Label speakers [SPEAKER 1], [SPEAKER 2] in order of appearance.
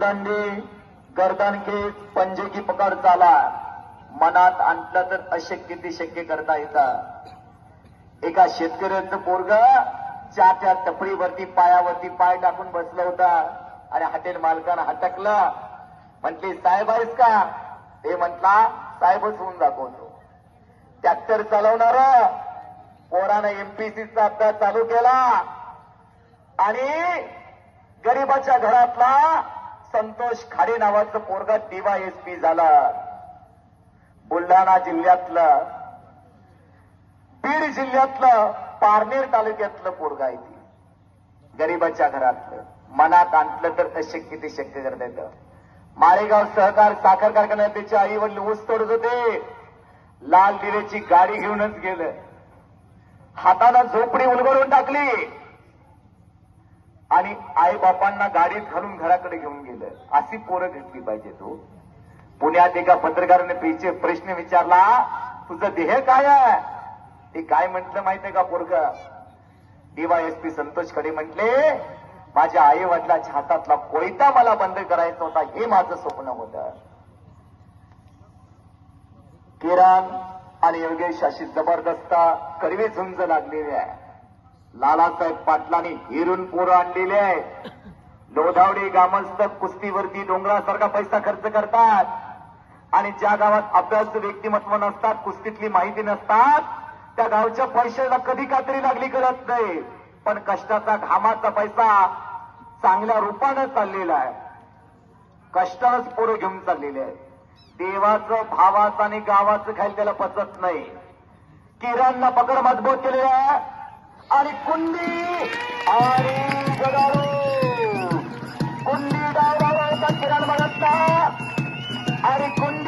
[SPEAKER 1] कोरदंडी गर्दन केस पंजे की पकड चाला. मनात आणलं तर अशक्य ते शक्य करता येतं. एका शेतकऱ्याचं पोरग चाच्या टपरीवरती पायावरती पाय टाकून बसलं होता. आणि हॉटेल मालकानं हटकलं. म्हटली साहेब आहेस का? ते म्हटला साहेबच होऊन दाखवतो. ट्रॅक्टर चालवणार पोरानं एमपीसीचा अभ्यास चालू केला. आणि गरीबाच्या घरातला संतोष खाडे नावाचं पोरगा डीवायएसपी झाला. बुलढाणा जिल्ह्यातलं बीड जिल्ह्यातलं पारनेर तालुक्यातलं पोरगा आहे ती. गरीबाच्या घरातलं. मनात आणलं तर अशक्य ते शक्य करता येतं. माळेगाव सहकार साखर कारखान्यात त्याचे आई वडील ऊस तोडत होते. लाल दिव्याची गाडी घेऊनच गेलं. हातानं झोपडी उलगडून टाकली. आणि आई बापांना गाडीत घालून घराकडे घेऊन गेलं. अशी पोरं घेतली पाहिजे तू. पुण्यात एका पत्रकाराने प्रश्न विचारला तुझं देह काय आहे? ते काय म्हटलं माहितीये का पोरग? डीवायएसपी संतोष खडे म्हटले माझ्या आई वडिलाच्या हातातला कोयता मला बंद करायचा होता हे माझं स्वप्न होतं. किरण आणि योगेश अशी जबरदस्त कडवी झुंज लागलेली आहे. लालासाहेब पाटलांनी हिरून पोरं आणलेले आहे लोधावडे ग्रामस्थ कुस्तीवरती डोंगरासारखा पैसा खर्च करतात. आणि ज्या गावात अभ्यास व्यक्तिमत्व नसतात कुस्तीतली माहिती नसतात त्या गावच्या पैशाला कधी कातरी लागली करत नाही. पण कष्टाचा घामाचा पैसा चांगल्या रूपानं चाललेला आहे. कष्टानंच पोरं घेऊन चाललेले आहे देवाचं भावाचं आणि गावाचं खायला त्याला पचत नाही. किराणला पकड मजबूत केलेला आहे. आणि कुंडी आणि गडारो कुंडी डावडारो किरण बघता आणि कुंडी